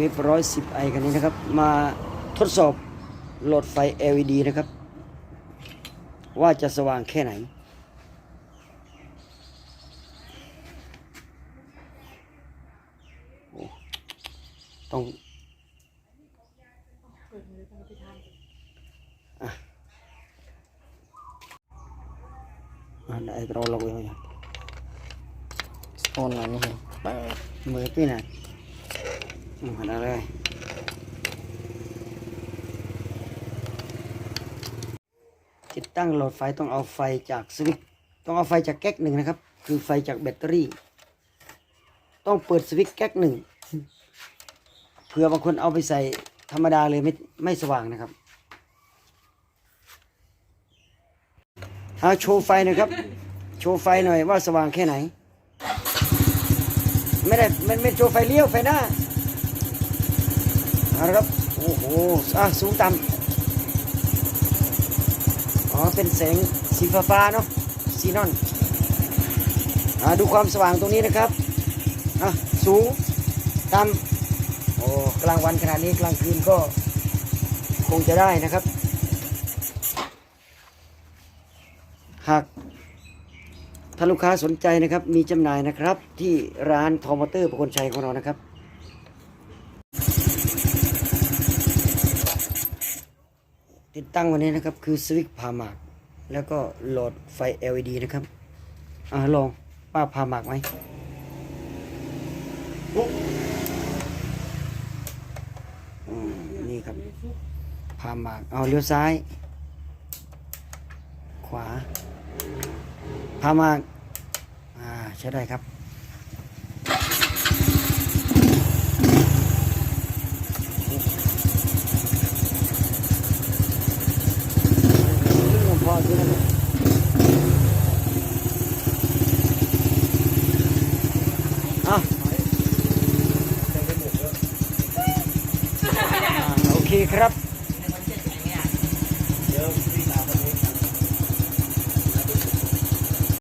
เวฟร้อยสิบไอกันนี้นะครับ มาทดสอบโหลดไฟ LED นะครับ ว่าจะสว่างแค่ไหนโอ้ต้องอะอะได้เราลงไปไหมสปอนมานี่เห็นมือพี่น่ะอืมหันอะไรติดตั้งโหลดไฟต้องเอาไฟจากสวิตต้องเอาไฟจากแก๊กหนึ่งนะครับ คือไฟจากแบตเตอรี่ ต้องเปิดสวิตแก๊กหนึ่งเผื่อบางคนเอาไปใส่ธรรมดาเลยไม่ไม่สว่างนะครับเอาโชว์ไฟหนะครับ โชว์ไฟหน่อยว่าสว่างแค่ไหน ไม่ได้มันไม่โชว์ไฟเลี้ยวไฟหน้า อาละครับ โอ้โหอะสูงต่ำอ๋อ เป็นแสงสีฟ้าฟ้าๆเนาะสีนอนอ่าดูความสว่างตรงนี้นะครับอะสูงต่ำโอ้กลางวันขนาดนี้กลางคืนก็คงจะได้นะครับ หากถ้าลูกค้าสนใจนะครับ มีจำหน่ายนะครับ ที่ร้านทอมอเตอร์ประคนชัยของเรานะครับ ติดตั้งวันนี้นะครับคือสวิตช์พาหมาก แล้วก็โหลดไฟ LED นะครับอ่าลองป้าพาหมากไหมนี่ครับพาหมากเอาเลี้ยวซ้าย ขวาพามาอ่าใช้ได้ครับ พอ ที่นั่นอะโอเคครับเดี๋ยว